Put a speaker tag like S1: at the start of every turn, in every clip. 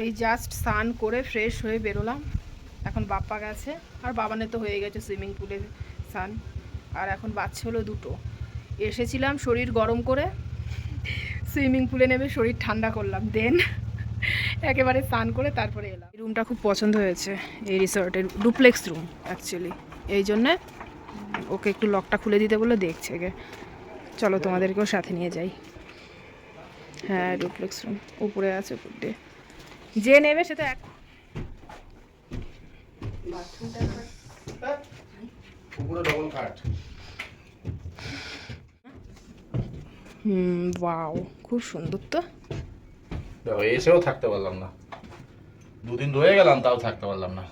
S1: এই জাস্ট স্নান করে ফ্রেশ হয়ে বেরোলাম। এখন বাপ্পা গেছে। আর বাবানের তো হয়ে গেছে সুইমিং পুলে স্নান। আর এখন বাচ্চা হলো দুটো। এসেছিলাম শরীর গরম করে। সুইমিং পুলে নেমে শরীর ঠান্ডা করলাম। দেন একেবারে স্নান করে তারপরে এলাম। রুমটা খুব পছন্দ হয়েছে। এই রিসর্টের ডুপ্লেক্স রুম অ্যাকচুয়ালি এই জন্যে ওকে একটু লকটা খুলে দিতে বলে দেখছে গে। চলো তোমাদেরকেও সাথে নিয়ে যাই। হ্যাঁ ডুপ্লেক্স রুম উপরে আছে উপর দিয়ে। যে নেবে সেটা এক
S2: উপরে ডবল কাট
S1: হুম ওয়াও খুব সুন্দর তো।
S2: দেখো এসেও থাকতে পারলাম না। দুদিন রয়ে গেলাম তাও থাকতে পারলাম না।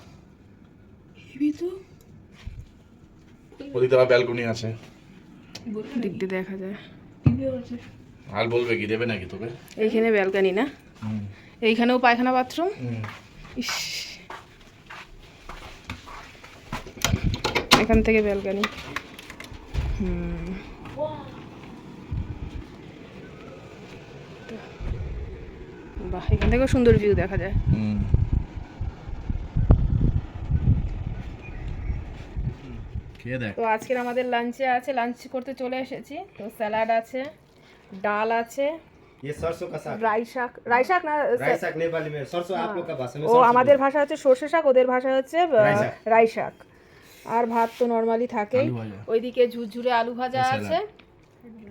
S2: ওদিকে আবার ব্যালকনি আছে।
S1: দিক দিয়ে দেখা যায়।
S2: আর বলবে কি দেবে নাকি তোকে?
S1: এইখানে ব্যালকানি না?
S2: হুম।
S1: এইখানেও পায়খানা বাথরুম? ইস। এখান থেকে ব্যালকানি হুম। বাহ এখান থেকেও সুন্দর ভিউ দেখা যায়। তো আজকের আমাদের লাঞ্চে আছে লাঞ্চ করতে চলে এসেছি। তো স্যালাড আছে ডাল আছে
S3: ये सरसों का साग
S1: রাই শাক রাই শাক না
S3: राई साग नेपाली में सरसों आप लोग का भाषा में
S1: ও আমাদের ভাষা হচ্ছে সর্ষে শাক ওদের ভাষা হচ্ছে আহ,
S3: রাই শাক।
S1: রাই শাক আর ভাত তো নর্মালি থাকেই
S2: আলু ভাজা।
S1: ওইদিকে ঝুরঝুরে আলু ভাজা আছে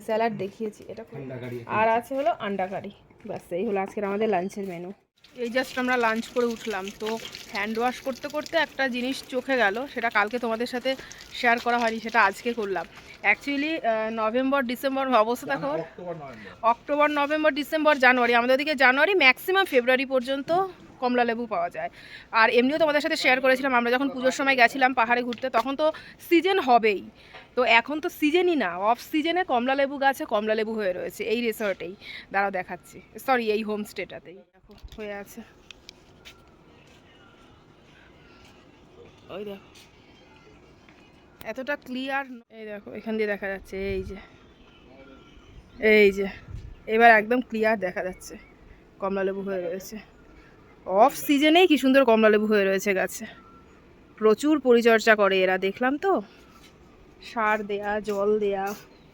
S1: স্যালাড দেখিয়েছি এটা খুব-
S3: ठंडा गाड़ी
S1: আর আছে হলো আন্ডা কারি ব্যাস এই হলো আজকের আমাদের লাঞ্চের মেনু এই জাস্ট আমরা লাঞ্চ করে উঠলাম। তো হ্যান্ড ওয়াশ করতে করতে একটা জিনিস চোখে গেল সেটা কালকে তোমাদের সাথে শেয়ার করা হয়নি সেটা আজকে করলাম। অ্যাকচুয়ালি নভেম্বর ডিসেম্বর অবস্থা দেখো। অক্টোবর নভেম্বর ডিসেম্বর জানুয়ারি আমাদের দিকে জানুয়ারি ম্যাক্সিমাম ফেব্রুয়ারি পর্যন্ত কমলা লেবু পাওয়া যায়। আর এমনিও তোমাদের সাথে শেয়ার করেছিলাম, আমরা যখন পুজোর সময় গেছিলাম পাহাড়ে ঘুরতে, তখন তো সিজন হবেই। তো এখন তো সিজনই না অফ সিজনে কমলা লেবু গাছে কমলা লেবু হয়ে রয়েছে, এই রিসর্টেই দাঁড়াও দেখাচ্ছি সরি এই হোমস্টেটাতেই দেখো, হয়ে আছে। ওই দেখো। এতটা ক্লিয়ার এই দেখো, এখান দিয়ে দেখা যাচ্ছে, এই যে। এই যে, এবার একদম ক্লিয়ার দেখা যাচ্ছে, কমলা লেবু হয়ে রয়েছে। অফ সিজনেই কি সুন্দর কমলালেবু হয়ে রয়েছে গাছে। প্রচুর পরিচর্যা করে এরা, দেখলাম তো। সার দেয়া, জল দেয়া,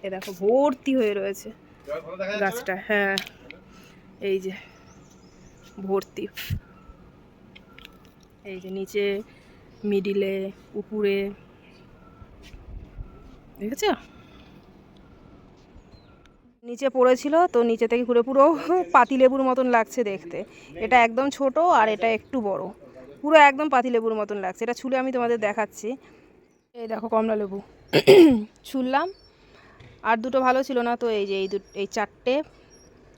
S1: এ দেখো ভর্তি হয়ে রয়েছে গাছটা হ্যাঁ। এই যে, ভর্তি। এই যে নিচে মিডিলে উপরে। দেখেছ? নিচে পড়েছিল, তো নিচে থেকে ঘুরে পুরো পাতিলেবুর মতন লাগছে দেখতে। এটা একদম ছোট আর এটা একটু বড়। পুরো একদম পাতিলেবুর মতন লাগছে। এটা ছুলে আমি তোমাদের দেখাচ্ছি। এই দেখো কমলা লেবু। ছুললাম। আর দুটো ভালো ছিল না, তো এই যে এই দু এই চারটে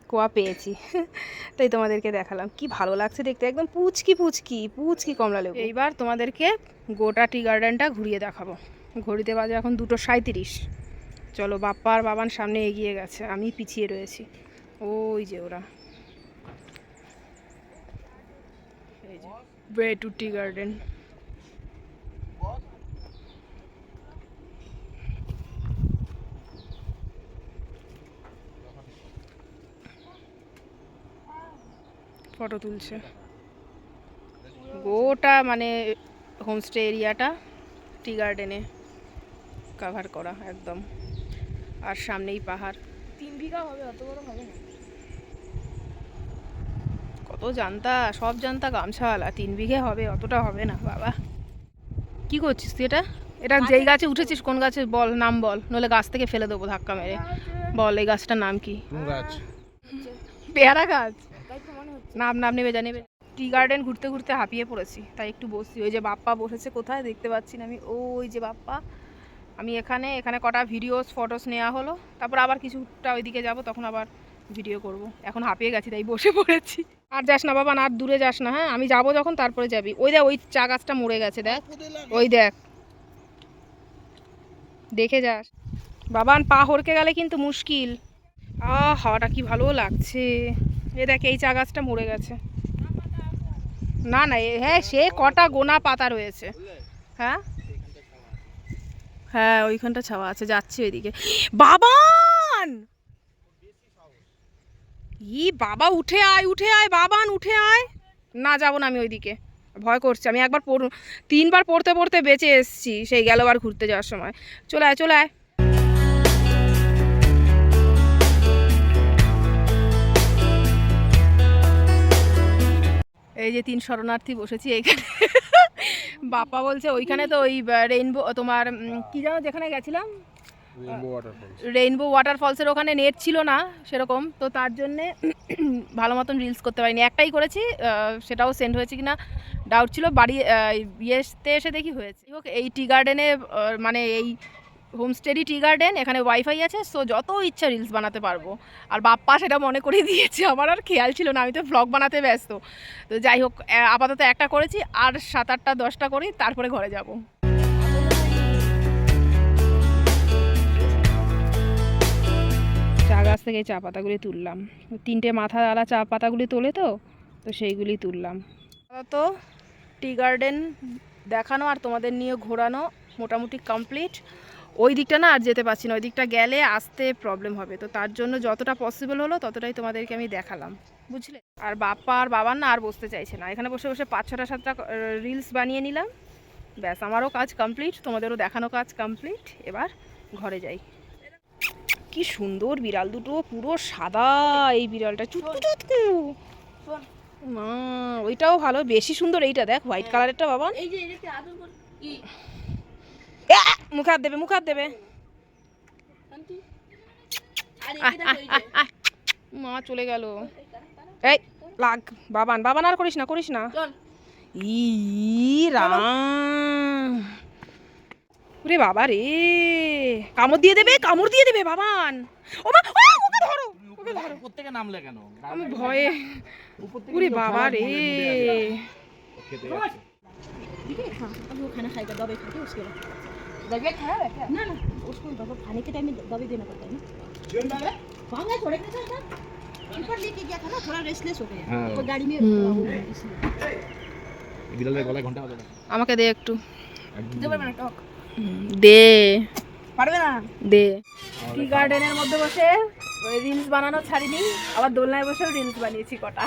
S1: কোয়া পেয়েছি। তাই তোমাদেরকে দেখালাম। কি ভালো লাগছে দেখতে। একদম পুচকি পুচকি পুচকি কমলা লেবু। এইবার তোমাদেরকে গোটা টি গার্ডেনটা ঘুরিয়ে দেখাবো। ঘড়িতে বাজে এখন দুটো সাঁত্রিশ চলো বাপ্পা আর বাবান সামনে এগিয়ে গেছে, আমি পিছিয়ে রয়েছি। ওই যে ওরা। Way to tea garden photo তুলছে। গোটা মানে হোমস্টে এরিয়াটা টি গার্ডেনে কাভার করা, একদম। আর সামনেই পাহাড়। তিন বিঘা হবে অত বড় হবে না। কত জানতা সব জানতা গামছাওয়ালা তিন বিঘে হবে অতটা হবে না বাবা। কি করছিস তুই এটা? এটা যেই গাছে উঠেছিস কোন গাছে বল নাম বল নলে গাছ থেকে ফেলে দেবো ধাক্কা মেরে। বল এই গাছটার নাম কি?
S2: গাছ?
S1: পেয়ারা গাছ। নাম নাম নেবে জানিবে টি গার্ডেন ঘুরতে ঘুরতে হাঁপিয়ে পড়েছি তাই একটু বসছি ওই যে বাপ্পা বসেছে কোথায়? দেখতে পাচ্ছি না আমি। ওই যে বাপ্পা। আমি এখানে এখানে কটা ভিডিওস ফটোস নেওয়া হলো। তারপর আবার কিছুটা ওইদিকে যাব, তখন আবার ভিডিও করব। এখন হাঁপিয়ে গেছি, তাই বসে পড়েছি। আর যাস না বাবা, না, আর দূরে যাস না হ্যাঁ? আমি যাব যখন, তারপরে যাবি। ওই দেখ, ওই চা গাছটা মরে গেছে, দেখ। ওই দেখ। দেখে যাস। বাবান, পা হরকে গেলে কিন্তু মুশকিল। আহ, হাওয়াটা কি ভালো লাগছে। এ দেখ, এই চা গাছটা মরে গেছে। না না হ্যাঁ সে কটা গোনা পাতা রয়েছে। হ্যাঁ? হ্যাঁ ওইখানটা ছাওয়া আছে, যাচ্ছি ওইদিকে। বাবান! ই, বাবা, উঠে আয় উঠে আয়, বাবান, উঠে আয়। না, যাব না আমি ওইদিকে। ভয় করছে, আমি একবার পড়, তিনবার পড়তে পড়তে বেঁচে এসেছি, সেই গেলবার ঘুরতে যাওয়ার সময়। চলে আয় চলে আয়। এই যে তিন শরণার্থী বসেছি এইখানে। বাপ্পা বলছে ওইখানে তো ওই রেইনবো তোমার কি জানো যেখানে গেছিলাম? রেইনবো ওয়াটার ফলসের ওখানে নেট ছিল না সেরকম তো তার জন্যে ভালো মতন রিলস করতে পারিনি। একটাই করেছি সেটাও সেন্ড হয়েছে কিনা ডাউট ছিল বাড়ি ইয়েতে এসে দেখি হয়েছে। হোক এই টি গার্ডেনে মানে এই হোমস্টেডি টি গার্ডেন এখানে ওয়াইফাই আছে সো যত ইচ্ছা রিলস বানাতে পারব। আর বাপ্পা সেটা মনে করে দিয়েছে আমার আর খেয়াল ছিল না আমি তো ব্লগ বানাতে ব্যস্ত। তো যাই হোক আপাতত একটা করেছি আর সাত আটটা দশটা করি তারপরে ঘরে যাব। চা গাছ থেকে চা পাতাগুলি তুললাম। তিনটে মাথা আলা চা পাতাগুলি তোলে তো তো সেইগুলি তুললাম। তো টি গার্ডেন দেখানো আর তোমাদের নিয়ে ঘোরানো মোটামুটি কমপ্লিট ওই দিকটা না আর যেতে পারছি না ওই দিকটা গেলে আসতে প্রবলেম হবে। তো তার জন্য যতটা পসিবল হলো ততটাই তোমাদেরকে আমি দেখালাম বুঝলে? আর বাপ্পা আর বাবার না আর বসতে চাইছে না। এখানে বসে বসে পাঁচ ছটা সাতটা রিলস বানিয়ে নিলাম। ব্যাস আমারও কাজ কমপ্লিট তোমাদেরও দেখানো কাজ কমপ্লিট এবার ঘরে যাই। কি সুন্দর বিড়াল দুটো পুরো সাদা এই বিড়ালটা চুটকু মা ওইটাও ভালো বেশি সুন্দর এইটা দেখ হোয়াইট কালারেরটা বাবা।
S4: এই যে এটাকে আদর কর কি
S1: মুখ হাত দেবে মুখ হাত দেবে। মা চলে গেল। এই লাগ বাবান বাবান আর করিস না করিস না। ই বাবা রে। কামড় দিয়ে দেবে কামড় দিয়ে দেবে বাবান। ও মা ওকে ধরো ওকে ধরো।
S2: নামলে কেন?
S1: আমি ভয়ে বাবা রে।
S4: ওখানে দবে উসকে खाना खाएगा दवाई खा के उसके बाद दवाई खाया है क्या ना ना उसको दवा खाने के टाइम में दवाई देना पड़ता है ना कहाँ छोड़े के साथ ऊपर लेके गया था ना थोड़ा रेस्टलेस हो गया
S3: हाँ।
S4: ऊपर गाड़ी में
S1: हम्म।
S4: वो इसलिए
S3: बिरल गला घंटा हो
S1: আমাকে দে একটু
S4: देवर मैंने टॉक
S1: দে
S4: পারবে না
S1: দে টি গার্ডেনের মধ্যে বসে ওই রিলস বানানো ছাড়িনি আবার দোলনায় বসেও রিলস বানিয়েছি কটা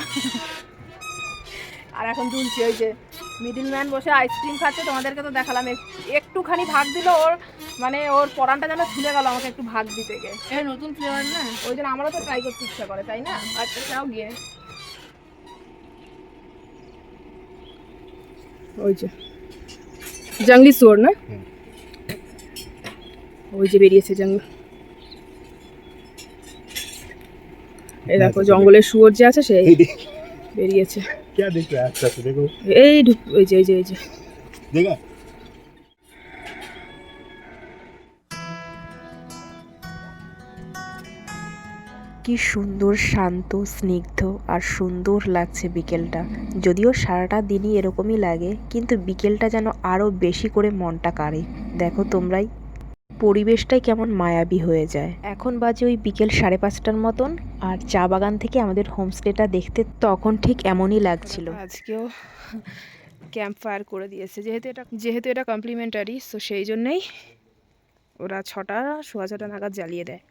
S1: আর এখন দুলছি ওই যে মিডিল ম্যান বসে আইসক্রিম খাচ্ছে তোমাদেরকে তো দেখালাম। একটুখানি ভাগ দিল ওর মানে ওর পরানটা যেন ঝুলে গেল আমাকে একটু ভাগ দিতে গিয়ে।
S4: এটা নতুন ফ্লেভার না?
S1: ওই জন্য আমারও তো ট্রাই করতে ইচ্ছা করে তাই না? আচ্ছা যাও গিয়ে। ওই যে। জঙ্গলি সোর না? ওই যে বেরিয়েছে জঙ্গল। এই দেখো জঙ্গলের শুয়োর যে আছে সেই বেরিয়েছে।
S3: क्या देख रहा है अच्छा से देखो
S1: এই ঢুক ওই যে ওই যে ওই যে
S3: देखा
S5: কি সুন্দর শান্ত স্নিগ্ধ আর সুন্দর লাগছে বিকেলটা যদিও সারাটা দিনই এরকমই লাগে কিন্তু বিকেলটা যেন আরও বেশি করে মনটা কাড়ে দেখো তোমরাই পরিবেশটাই কেমন মায়াবী হয়ে যায়। এখন বাজে ওই বিকেল সাড়ে পাঁচটার মতন, আর চা বাগান থেকে আমাদের হোমস্টেটা দেখতে তখন ঠিক এমনই লাগছিল।
S1: আজকেও ক্যাম্প ফায়ার করে দিয়েছে, যেহেতু এটা যেহেতু এটা কমপ্লিমেন্টারি সো সেই জন্যেই ওরা ছটা সোয়া ছটা নাগাদ জ্বালিয়ে দেয়।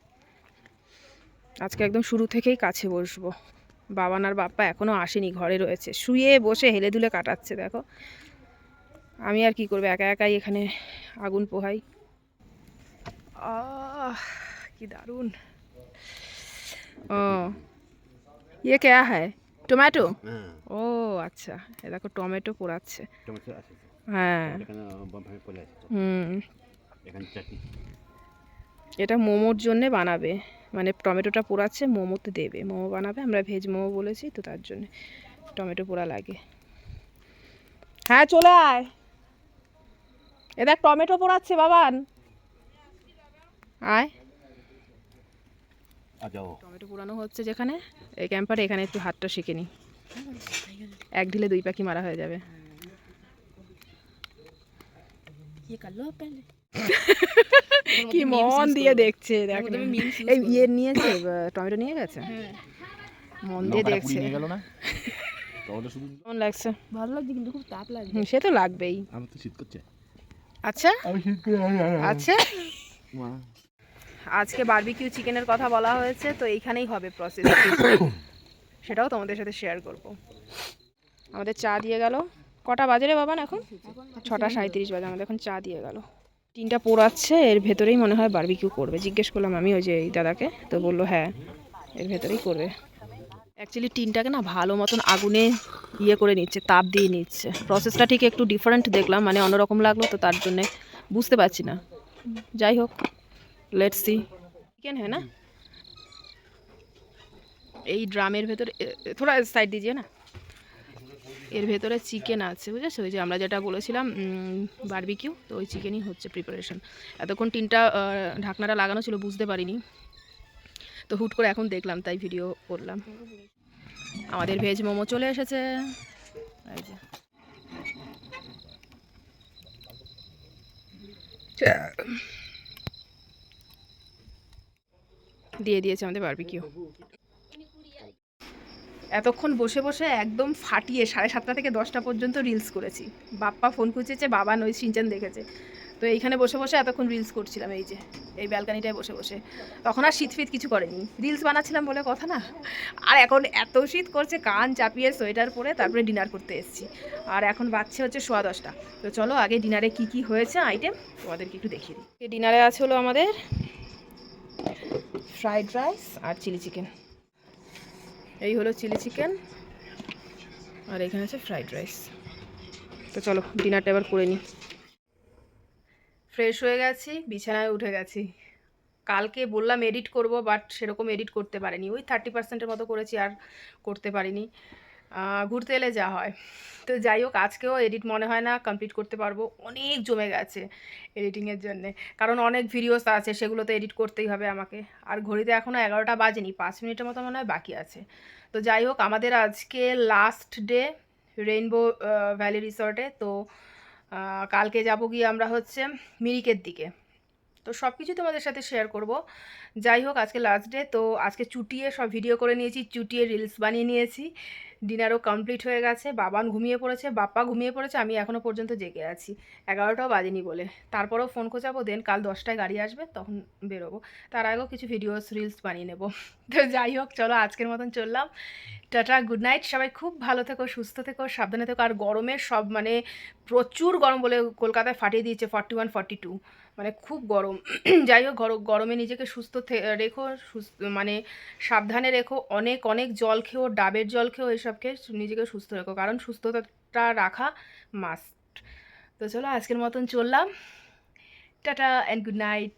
S1: আজকে একদম শুরু থেকেই কাছে বসবো। বাবান আর বাপ্পা এখনও আসেনি, ঘরে রয়েছে। শুয়ে বসে হেলে দুলে কাটাচ্ছে, দেখো। আমি আর কি করব? একা একাই এখানে আগুন পোহাই। কি দারুণ। ও ইয়ে কেয়া হয়। টমেটো ও আচ্ছা এ দেখো টমেটো পোড়াচ্ছে। হ্যাঁ। হুম। এটা মোমোর জন্য বানাবে। মানে টমেটোটা পোড়াচ্ছে মোমোতে দেবে। মোমো বানাবে আমরা ভেজ মোমো বলেছি তো তার জন্য টমেটো পোড়া লাগে। হ্যাঁ চলে আয়। এ দেখ টমেটো পোড়াচ্ছে বাবান। আয়। টমেটো পুরানো হচ্ছে যেখানে এই ক্যাম্পারে এখানে একটু হাতটা শিখে নি। এক ঢিলে দুই পাখি মারা হয়ে যাবে। কি মন দিয়ে দেখছে এই ইয়ে নিয়েছে টমেটো নিয়ে গেছে? মন দিয়ে দেখছে। কেমন লাগছে? সে তো লাগবেই। আচ্ছা? আচ্ছা? আজকে বারবিকিউ চিকেনের কথা বলা হয়েছে, তো এইখানেই হবে প্রসেস সেটাও তোমাদের সাথে শেয়ার করব। আমাদের চা দিয়ে গেল। কটা বাজারে বাবা না এখন? ছটা সাঁত্রিশ বাজে, আমাদের এখন চা দিয়ে গেল। টিনটা পোড়াচ্ছে, এর ভেতরেই মনে হয় বারবিকিউ করবে। জিজ্ঞেস করলাম আমি ওই যে এই দাদাকে, তো বলল হ্যাঁ এর ভেতরেই করবে। অ্যাকচুয়ালি টিনটাকে না ভালো মতন আগুনে ইয়ে করে নিচ্ছে, তাপ দিয়ে নিচ্ছে। প্রসেসটা ঠিক একটু ডিফারেন্ট দেখলাম মানে অন্যরকম লাগল, তো তার জন্যে বুঝতে পারছি না। যাই হোক। লেট সি চিকেন হ্যাঁ না এই ড্রামের ভেতরে থোড়া সাইড দিয়ে না। এর ভেতরে চিকেন আছে বুঝেছ? ওই যে আমরা যেটা বলেছিলাম বারবিকিউ তো ওই চিকেনই হচ্ছে প্রিপারেশন এতক্ষণ তিনটা ঢাকনাটা লাগানো ছিল বুঝতে পারিনি। তো হুট করে এখন দেখলাম তাই ভিডিও করলাম। আমাদের ভেজ মোমো চলে এসেছে। এই যে। দিয়ে দিয়েছে আমাদের বারবিকিউ এতক্ষণ বসে বসে একদম ফাটিয়ে সাড়ে সাতটা থেকে দশটা পর্যন্ত রিলস করেছি। বাপ্পা ফোন খুঁজেছে বাবা নই সিনচান দেখেছে। তো এইখানে বসে বসে এতক্ষণ রিলস করছিলাম এই যে এই ব্যালকানিটায় বসে বসে। তখন আর শীত ফিত কিছু করেনি। রিলস বানাচ্ছিলাম বলে কথা না? আর এখন এত শীত করছে কান চাপিয়ে সোয়েটার পরে তারপরে ডিনার করতে এসেছি। আর এখন বাচ্চা হচ্ছে সোয়া দশটা। তো চলো আগে ডিনারে কি কি হয়েছে আইটেম তোমাদেরকে একটু দেখিয়ে দিই। ডিনারে আছে হলো আমাদের ফ্রাইড রাইস আর চিলি চিকেন এই হলো চিলি চিকেন আর এখানে আছে ফ্রাইড রাইস তো চলো ডিনারটা এবার করে নিই ফ্রেশ হয়ে গেছি, বিছানায় উঠে গেছি। কালকে বললাম এডিট করব বাট সেরকম এডিট করতে পারিনি। ওই থার্টি পার্সেন্টের মতো করেছি আর করতে পারিনি। ঘুরতে এলে যা হয়। তো যাই হোক, আজকেও এডিট মনে হয় না কমপ্লিট করতে পারব। অনেক জমে গেছে এডিটিংয়ের জন্যে। কারণ অনেক ভিডিওস আছে সেগুলো তো এডিট করতেই হবে আমাকে। আর ঘড়িতে এখনও এগারোটা বাজেনি, পাঁচ মিনিটের মতো মনে হয় বাকি আছে। তো যাই হোক, আমাদের আজকে লাস্ট ডে রেইনবো ভ্যালি রিসর্টে তো কালকে যাব গিয়ে আমরা হচ্ছে মিরিকের দিকে। তো সব কিছু তোমাদের সাথে শেয়ার করব। যাই হোক, আজকে লাস্ট ডে তো আজকে চুটিয়ে সব ভিডিও করে নিয়েছি, চুটিয়ে রিলস বানিয়ে নিয়েছি। ডিনারও কমপ্লিট হয়ে গেছে বাবান ঘুমিয়ে পড়েছে, বাপ্পা ঘুমিয়ে পড়েছে, আমি এখনও পর্যন্ত জেগে আছি। এগারোটাও বাজেনি বলে। তারপরেও ফোন খোঁজাবো দেন কাল দশটায় গাড়ি আসবে, তখন বেরোবো। তার আগেও কিছু ভিডিওস রিলস বানিয়ে নেব। তো যাই হোক, চলো আজকের মতন চললাম। টাটা গুড নাইট সবাই খুব ভালো থেকো, সুস্থ থেকো, সাবধানে থেকো। আর গরমের সব মানে প্রচুর গরম বলে কলকাতায় ফাটিয়ে দিয়েছে ফর্টি ওয়ান ফর্টি টু মানে খুব গরম। যাই হোক, গর- গরমে নিজেকে সুস্থ রেখো, সুস্থ মানে সাবধানে রেখো। অনেক অনেক জল খেয়েও ডাবের জল খেয়েও এসবকে খেয়ে নিজেকে সুস্থ রেখো। কারণ সুস্থতাটা রাখা মাস্ট তো চলো, আজকের মতন চললাম। Tata and good night